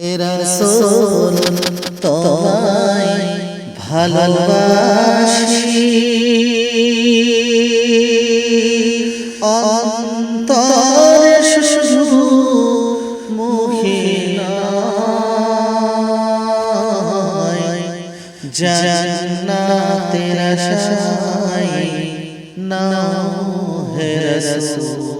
রাসূল তোমায় ভালোবাসি। অন্তরে শুধু মুখে জান্নাতের আশায় নাও হে রাসূল।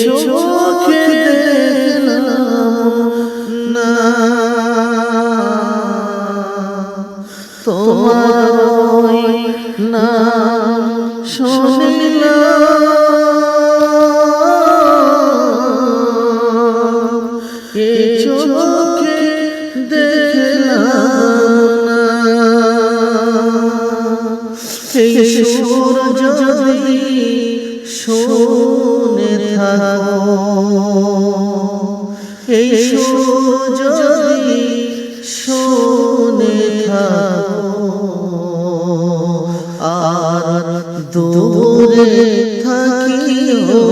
চোখে না। তোমার ওই শুনিলাম এ চোখে দেখলাম না। এই সুর যদি শুনে থাকো। এই সুর শুনে থাকো আর দূরে থাকিও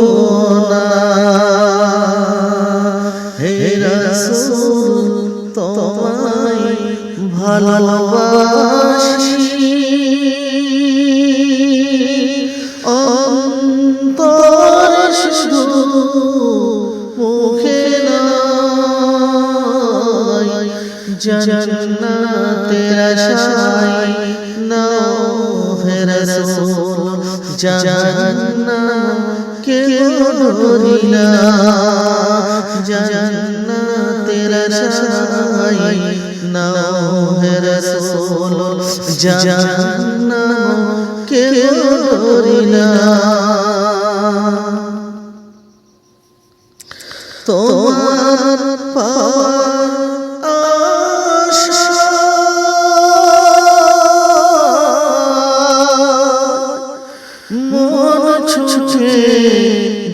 না। হে নয় জান্নাতের আশায় নাও হে রাসূল জান্নাত কেউ ডরিনা জান্নাতের আশায় নাও হে রাসূল জান্নাত কেউ ডরিনা তোমার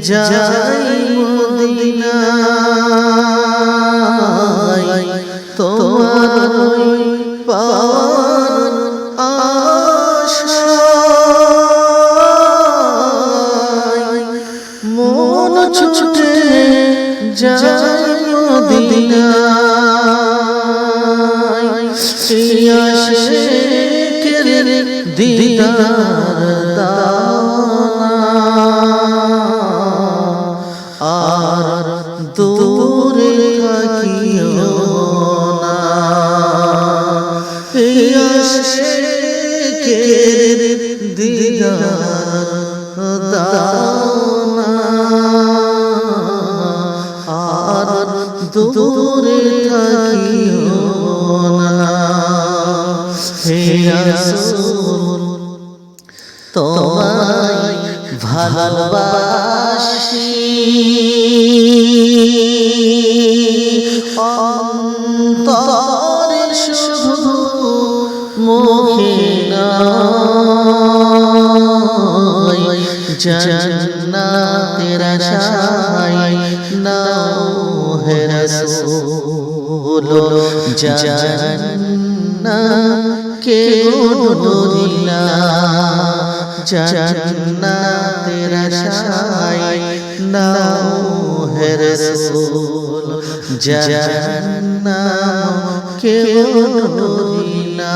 যাই মদিনায় তোমার পাওয়ার মন ছুটে যাই মদিনায় দিদার দূরে না। হে তোমায় ভালোবাসি। অন্তরে শুধু মুখে জান্নাতের নাও রাসূল জান্নাত কেউ ডরিনা জান্নাতের আশায় নাও হে রাসূল জান্নাত কেউ ডরিনা